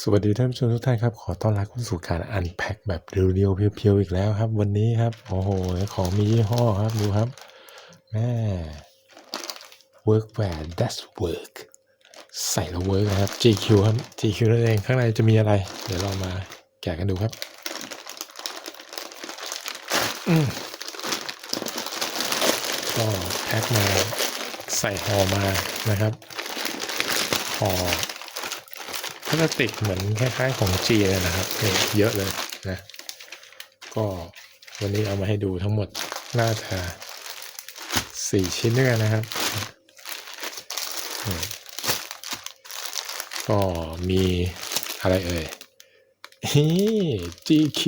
สวัสดีท่านผู้ชมทุกท่านครับ ขอต้อนรับเข้าสู่การอันแพ็คแบบเรียวๆเพียวๆอีกแล้วครับ วันนี้ครับ โอ้โห ของมียี่ห้อครับ ดูครับแม่ workwear that's work ใส่แล้วเวิร์กนะครับ GQ ครับ GQ นั่นเอง ข้างในจะมีอะไร เดี๋ยวเรามาแกะกันดูครับอืมก็แพ็คมาใส่ห่อมานะครับห่อ ลาสติกเหมือนคล้ายๆของจีนเลยนะครับเยอะเลยนะก็วันนี้เอามาให้ดูทั้งหมดน่าจะสี่ชิ้นด้วยกันนะครับ ก็มีอะไรเอ่ย GQ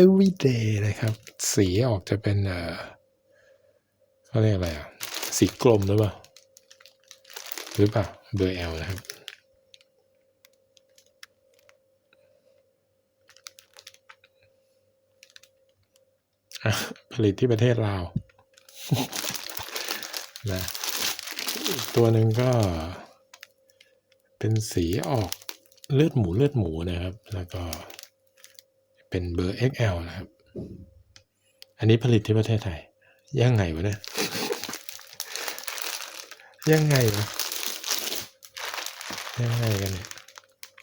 Everyday นะครับ สีออกจะเป็นเอ่อเขาเรียกอะไรอะ สีกลมหรือเปล่า หรือเปล่าเบอร์ L นะครับ ผลิตที่ประเทศลาวนะตัวหนึ่งก็เป็นสีออกเลือดหมูเลือดหมูนะครับ แล้วก็เป็นเบอร์ XL นะครับ อันนี้ผลิตที่ประเทศไทย ยังไงวะเนี่ยยังไงวะยังไงกันเนี่ย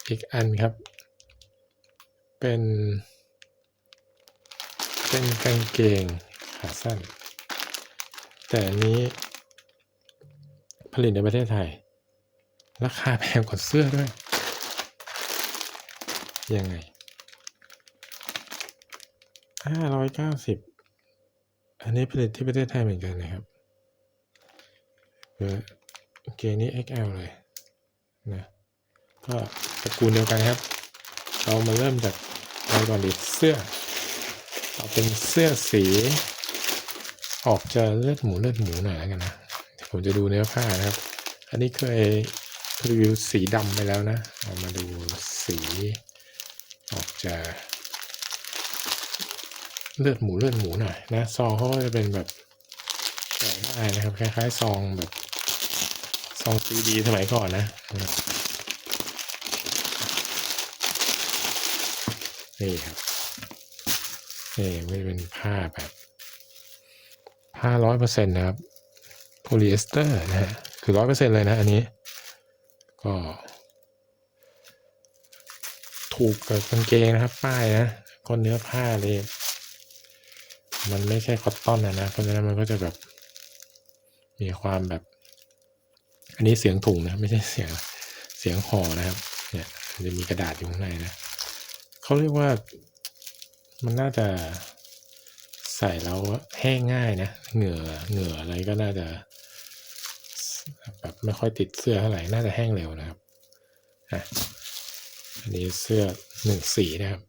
อีกอันครับ เป็น เป็นกางเกงขาสั้น แต่อันนี้ ผลิตในประเทศไทย ราคาแพงกว่าเสื้อด้วย ยังไงห้าร้อยเก้าสิบอันนี้ผลิตที่ประเทศไทยเหมือนกันนะครับเกางเกงนี้ XL เลยนะก็ตระกูลเดียวกันครับ เรามาเริ่มจากอะไรก่อนดีเสื้อ เอเป็นเสื้อสี ออกจะเลือดหมูเลือดหมูหน่อยแล้วกันนะผมจะดูเนื้อผ้านะครับ อันนี้เคยรีวิวสีดำไปแล้วนะเอามาดูสีออกจะเลือดหมูเลือดหมูหน่อยนะซองเขาก็จะเป็นแบบแกะได้นะครับคล้ายๆซองแบบซองซีดีสมัยก่อนนะนี่ครับ นี่ไม่เป็นผ้าแบบผ้าร้อยเปอร์เซ็นต์นะครับโพลีเอสเตอร์นะฮะคือร้อยเปอร์เซ็นต์เลยนะอันนี้ ก็ถูกกับกางเกงนะครับ ป้ายนะก็เนื้อผ้าเลย มันไม่ใช่คอตตอนนะนะเพราะฉะนั้นมันก็จะแบบ มีความแบบ อันนี้เสียงถุงนะ ไม่ใช่เสียงเสียงห่อนะครับ เนี่ยจะมีกระดาษอยู่ข้างในนะเขาเรียกว่า มันน่าจะใส่แล้วแห้งง่ายนะ เหงื่อเหงื่ออะไรก็น่าจะแบบไม่ค่อยติดเสื้อเท่าไหร่ น่าจะแห้งเร็วนะครับอะอันนี้เสื้อหนึ่งสีนะครับ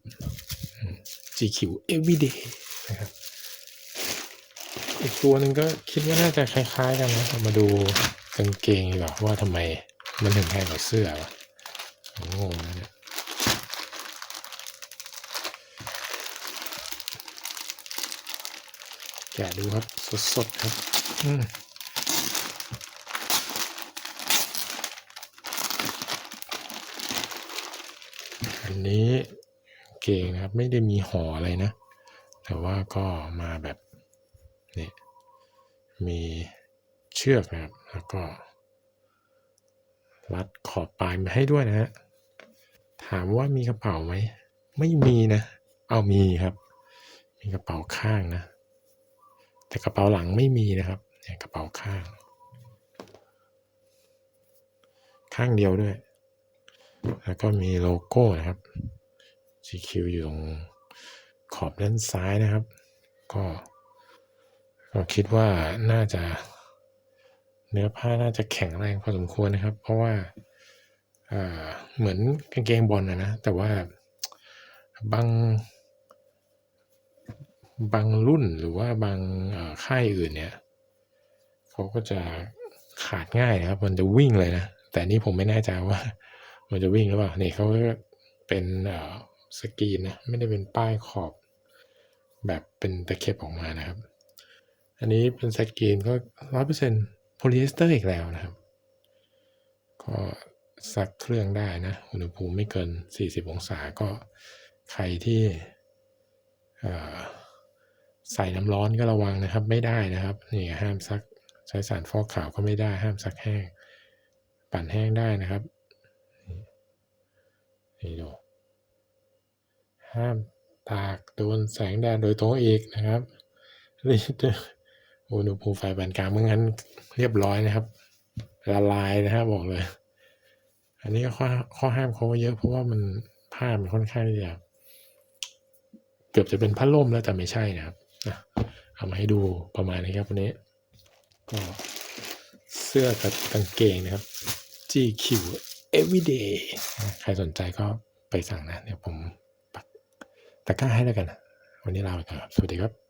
GQ Everyday นะครับอีกตัวหนึ่งก็คิดว่าน่าจะคล้ายๆกันนะมาดูกางเกงดีกว่าว่าทำไมมันถึงแพงกว่าเสื้อวะงงนะเนี่ย แกะดูครับ สดๆครับอืมอันนี้เก่งนะครับ ไม่ได้มีห่ออะไรนะ แต่ว่าก็มาแบบนี่มีเชือกนะครับ แล้วก็ รัดขอบปลายมาให้ด้วยนะฮะถามว่ามีกระเป๋าไหม ไม่มีนะ เอามีครับ มีกระเป๋าข้างนะ แต่กระเป๋าหลังไม่มีนะครับเนี่ยกระเป๋าข้าง ข้างเดียวด้วย แล้วก็มีโลโก้นะครับ GQ อยู่ตรงขอบด้านซ้ายนะครับ ก็ก็คิดว่าน่าจะเนื้อผ้าน่าจะแข็งแรงพอสมควรนะครับ เพราะว่าอ่าเหมือนกางเกงบอลนะนะ แต่ว่าบาง บางรุ่นหรือว่าบางค่ายอื่นเนี่ยเขาก็จะขาดง่ายนะครับ มันจะวิ่งเลยนะ แต่นี้ผมไม่แน่ใจว่า มันจะวิ่งหรือเปล่านี่เขาก็เป็นสกรีนนะไม่ได้เป็นป้ายขอบแบบเป็นตะเข็บออกมานะครับ อันนี้เป็นสกรีนก็ร้อยเปอร์เซ็นต์โพลีเอสเตอร์อีกแล้วนะครับ ก็ซักเครื่องได้นะ อุณหภูมิไม่เกิน 40 องศาก็ใครที่ออ ใส่น้ำร้อนก็ระวังนะครับ ไม่ได้นะครับนี่ห้ามซักใช้สารฟอกขาวก็ไม่ได้ ห้ามซักแห้ง ปั่นแห้งได้นะครับนี่ดูห้ามตากโดนแสงแดดโดยตรงอีกนะครับนี่อุณหภูมิไฟปานกลางไม่งั้นเรียบร้อยนะครับละลายนะครับบอกเลย อันนี้ก็ข้อข้อห้ามเขาเยอะเพราะว่ามันผ้ามันค่อนข้างที่จะเกือบจะเป็นผ้าล่มแล้วแต่ไม่ใช่นะครับ เอามาให้ดูประมาณนี้ครับวันนี้ ก็เสื้อกับกางเกงนะครับ GQ everyday ใครสนใจก็ไปสั่งนะ เดี๋ยวผมปักตะกร้าให้แล้วกันนะ วันนี้ลาไปก่อนครับสวัสดีครับ